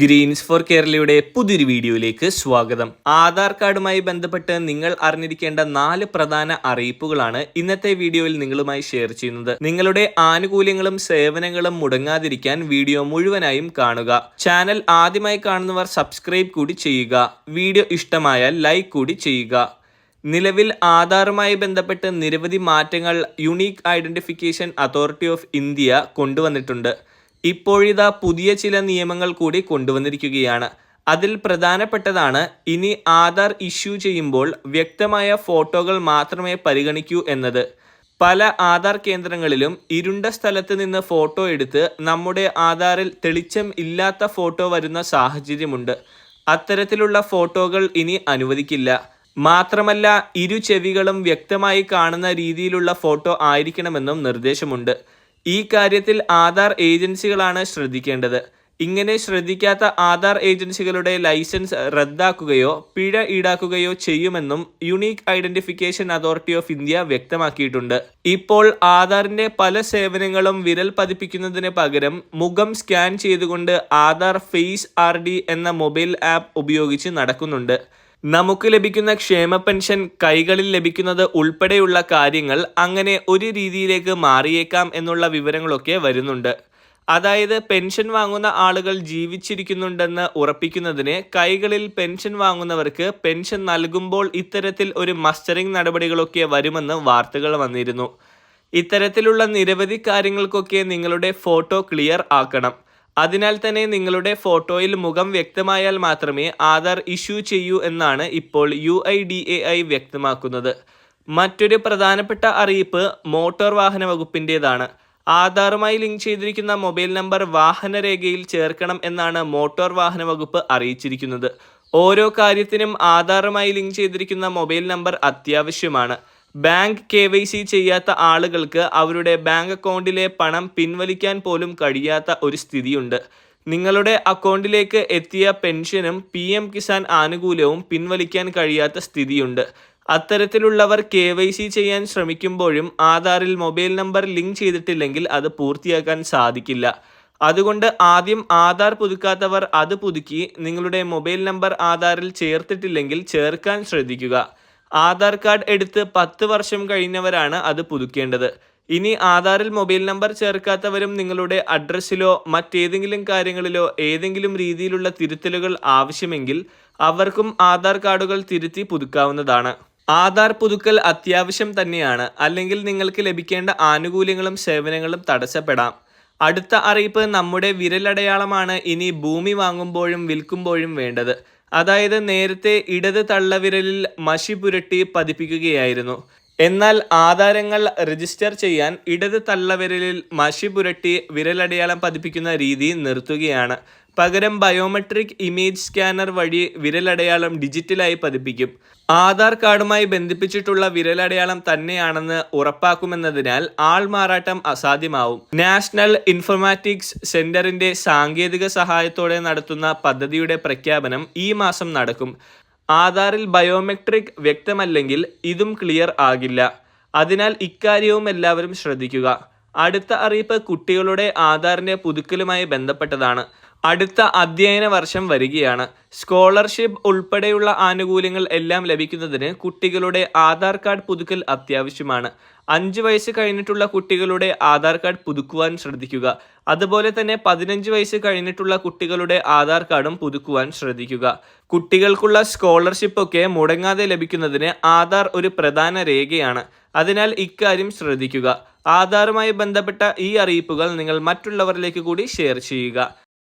Green's four കേരളയുടെ പുതിയൊരു വീഡിയോയിലേക്ക് സ്വാഗതം. ആധാർ കാർഡുമായി ബന്ധപ്പെട്ട് നിങ്ങൾ അറിഞ്ഞിരിക്കേണ്ട നാല് പ്രധാന അറിയിപ്പുകളാണ് ഇന്നത്തെ വീഡിയോയിൽ നിങ്ങളുമായി ഷെയർ ചെയ്യുന്നത്. നിങ്ങളുടെ ആനുകൂല്യങ്ങളും സേവനങ്ങളും മുടങ്ങാതിരിക്കാൻ വീഡിയോ മുഴുവനായും കാണുക. ചാനൽ ആദ്യമായി കാണുന്നവർ സബ്സ്ക്രൈബ് കൂടി ചെയ്യുക. വീഡിയോ ഇഷ്ടമായാൽ ലൈക്ക് കൂടി ചെയ്യുക. നിലവിൽ ആധാറുമായി ബന്ധപ്പെട്ട് നിരവധി മാറ്റങ്ങൾ unique identification authority of India കൊണ്ടുവന്നിട്ടുണ്ട്. ഇപ്പോഴിതാ പുതിയ ചില നിയമങ്ങൾ കൂടി കൊണ്ടുവന്നിരിക്കുകയാണ്. അതിൽ പ്രധാനപ്പെട്ടതാണ് ഇനി ആധാർ ഇഷ്യൂ ചെയ്യുമ്പോൾ വ്യക്തമായ ഫോട്ടോകൾ മാത്രമേ പരിഗണിക്കൂ എന്നത്. പല ആധാർ കേന്ദ്രങ്ങളിലും ഇരുണ്ട സ്ഥലത്ത് നിന്ന് ഫോട്ടോ എടുത്ത് നമ്മുടെ ആധാറിൽ തെളിച്ചം ഇല്ലാത്ത ഫോട്ടോ വരുന്ന സാഹചര്യമുണ്ട്. അത്തരത്തിലുള്ള ഫോട്ടോകൾ ഇനി അനുവദിക്കില്ല. മാത്രമല്ല ഇരു ചെവികളും വ്യക്തമായി കാണുന്ന രീതിയിലുള്ള ഫോട്ടോ ആയിരിക്കണമെന്നും നിർദ്ദേശമുണ്ട്. ഈ കാര്യത്തിൽ ആധാർ ഏജൻസികളാണ് ശ്രദ്ധിക്കേണ്ടത്. ഇങ്ങനെ ശ്രദ്ധിക്കാത്ത ആധാർ ഏജൻസികളുടെ ലൈസൻസ് റദ്ദാക്കുകയോ പിഴ ഈടാക്കുകയോ ചെയ്യുമെന്നും unique identification authority of India വ്യക്തമാക്കിയിട്ടുണ്ട്. ഇപ്പോൾ ആധാറിന്റെ പല സേവനങ്ങളും വിരൽ പതിപ്പിക്കുന്നതിന് പകരം മുഖം സ്കാൻ ചെയ്തുകൊണ്ട് ആധാർ ഫേസ് ആർ എന്ന മൊബൈൽ ആപ്പ് ഉപയോഗിച്ച് നടക്കുന്നുണ്ട്. നമുക്ക് ലഭിക്കുന്ന ക്ഷേമ പെൻഷൻ കൈകളിൽ ലഭിക്കുന്നത് ഉൾപ്പെടെയുള്ള കാര്യങ്ങൾ അങ്ങനെ ഒരു രീതിയിലേക്ക് മാറിയേക്കാം എന്നുള്ള വിവരങ്ങളൊക്കെ വരുന്നുണ്ട്. അതായത് പെൻഷൻ വാങ്ങുന്ന ആളുകൾ ജീവിച്ചിരിക്കുന്നുണ്ടെന്ന് ഉറപ്പിക്കുന്നതിന് കൈകളിൽ പെൻഷൻ വാങ്ങുന്നവർക്ക് പെൻഷൻ നൽകുമ്പോൾ ഇത്തരത്തിൽ ഒരു മസ്റ്ററിംഗ് നടപടികളൊക്കെ വരുമെന്ന് വാർത്തകൾ വന്നിരുന്നു. ഇത്തരത്തിലുള്ള നിരവധി കാര്യങ്ങൾക്കൊക്കെ നിങ്ങളുടെ ഫോട്ടോ ക്ലിയർ ആക്കണം. അതിനാൽ തന്നെ നിങ്ങളുടെ ഫോട്ടോയിൽ മുഖം വ്യക്തമായാൽ മാത്രമേ ആധാർ ഇഷ്യൂ ചെയ്യൂ എന്നാണ് ഇപ്പോൾ യു വ്യക്തമാക്കുന്നത്. മറ്റൊരു പ്രധാനപ്പെട്ട അറിയിപ്പ് മോട്ടോർ വാഹന വകുപ്പിന്റെതാണ്. ആധാറുമായി ലിങ്ക് ചെയ്തിരിക്കുന്ന മൊബൈൽ നമ്പർ വാഹന രേഖയിൽ ചേർക്കണം എന്നാണ് മോട്ടോർ വാഹന വകുപ്പ് അറിയിച്ചിരിക്കുന്നത്. ഓരോ കാര്യത്തിനും ആധാറുമായി ലിങ്ക് ചെയ്തിരിക്കുന്ന മൊബൈൽ നമ്പർ അത്യാവശ്യമാണ്. ബാങ്ക് കെ വൈ സി ചെയ്യാത്ത ആളുകൾക്ക് അവരുടെ ബാങ്ക് അക്കൗണ്ടിലെ പണം പിൻവലിക്കാൻ പോലും കഴിയാത്ത ഒരു സ്ഥിതിയുണ്ട്. നിങ്ങളുടെ അക്കൗണ്ടിലേക്ക് എത്തിയ പെൻഷനും പി എം കിസാൻ ആനുകൂല്യവും പിൻവലിക്കാൻ കഴിയാത്ത സ്ഥിതിയുണ്ട്. അത്തരത്തിലുള്ളവർ കെ വൈ സി ചെയ്യാൻ ശ്രമിക്കുമ്പോഴും ആധാറിൽ മൊബൈൽ നമ്പർ ലിങ്ക് ചെയ്തിട്ടില്ലെങ്കിൽ അത് പൂർത്തിയാക്കാൻ സാധിക്കില്ല. അതുകൊണ്ട് ആദ്യം ആധാർ പുതുക്കാത്തവർ അത് പുതുക്കി നിങ്ങളുടെ മൊബൈൽ നമ്പർ ആധാറിൽ ചേർത്തിട്ടില്ലെങ്കിൽ ചേർക്കാൻ ശ്രദ്ധിക്കുക. ആധാർ കാർഡ് എടുത്ത് പത്ത് വർഷം കഴിഞ്ഞവരാണ് അത് പുതുക്കേണ്ടത്. ഇനി ആധാറിൽ മൊബൈൽ നമ്പർ ചേർക്കാത്തവരും നിങ്ങളുടെ അഡ്രസ്സിലോ മറ്റേതെങ്കിലും കാര്യങ്ങളിലോ ഏതെങ്കിലും രീതിയിലുള്ള തിരുത്തലുകൾ ആവശ്യമെങ്കിൽ അവർക്കും ആധാർ കാർഡുകൾ തിരുത്തി പുതുക്കാവുന്നതാണ്. ആധാർ പുതുക്കൽ അത്യാവശ്യം തന്നെയാണ്. അല്ലെങ്കിൽ നിങ്ങൾക്ക് ലഭിക്കേണ്ട ആനുകൂല്യങ്ങളും സേവനങ്ങളും തടസ്സപ്പെടാം. അടുത്ത അറിയിപ്പ് നമ്മുടെ വിരലടയാളമാണ്. ഇനി ഭൂമി വാങ്ങുമ്പോഴും വിൽക്കുമ്പോഴും വേണ്ടത്. അതായത് നേരത്തെ ഇടത് തള്ളവിരലിൽ മഷി പുരട്ടി പതിപ്പിക്കുകയായിരുന്നു. എന്നാൽ ആധാരങ്ങൾ രജിസ്റ്റർ ചെയ്യാൻ ഇടത് തള്ളവിരലിൽ മഷി പുരട്ടി വിരലടയാളം പതിപ്പിക്കുന്ന രീതി നിർത്തുകയാണ്. പകരം ബയോമെട്രിക് ഇമേജ് സ്കാനർ വഴി വിരലടയാളം ഡിജിറ്റലായി പതിപ്പിക്കും. ആധാർ കാർഡുമായി ബന്ധിപ്പിച്ചിട്ടുള്ള വിരലടയാളം തന്നെയാണെന്ന് ഉറപ്പാക്കുമെന്നതിനാൽ ആൾമാറാട്ടം അസാധ്യമാവും. നാഷണൽ ഇൻഫർമാറ്റിക്സ് സെന്ററിന്റെ സാങ്കേതിക സഹായത്തോടെ നടത്തുന്ന പദ്ധതിയുടെ പ്രഖ്യാപനം ഈ മാസം നടക്കും. ആധാറിൽ ബയോമെട്രിക് വ്യക്തമല്ലെങ്കിൽ ഇതും ക്ലിയർ ആകില്ല. അതിനാൽ ഇക്കാര്യവും എല്ലാവരും ശ്രദ്ധിക്കുക. അടുത്ത അറിയിപ്പ് കുട്ടികളുടെ ആധാറിന്റെ പുതുക്കലുമായി ബന്ധപ്പെട്ടതാണ്. അടുത്ത അധ്യയന വർഷം വരികയാണ്. സ്കോളർഷിപ്പ് ഉൾപ്പെടെയുള്ള ആനുകൂല്യങ്ങൾ എല്ലാം ലഭിക്കുന്നതിന് കുട്ടികളുടെ ആധാർ കാർഡ് പുതുക്കൽ അത്യാവശ്യമാണ്. അഞ്ച് വയസ്സ് കഴിഞ്ഞിട്ടുള്ള കുട്ടികളുടെ ആധാർ കാർഡ് പുതുക്കുവാൻ ശ്രദ്ധിക്കുക. അതുപോലെ തന്നെ പതിനഞ്ച് വയസ്സ് കഴിഞ്ഞിട്ടുള്ള കുട്ടികളുടെ ആധാർ കാർഡും പുതുക്കുവാൻ ശ്രദ്ധിക്കുക. കുട്ടികൾക്കുള്ള സ്കോളർഷിപ്പ് ഒക്കെ മുടങ്ങാതെ ലഭിക്കുന്നതിന് ആധാർ ഒരു പ്രധാന രേഖയാണ്. അതിനാൽ ഇക്കാര്യം ശ്രദ്ധിക്കുക. ആധാറുമായി ബന്ധപ്പെട്ട ഈ അറിയിപ്പുകൾ നിങ്ങൾ മറ്റുള്ളവരിലേക്ക് കൂടി ഷെയർ ചെയ്യുക.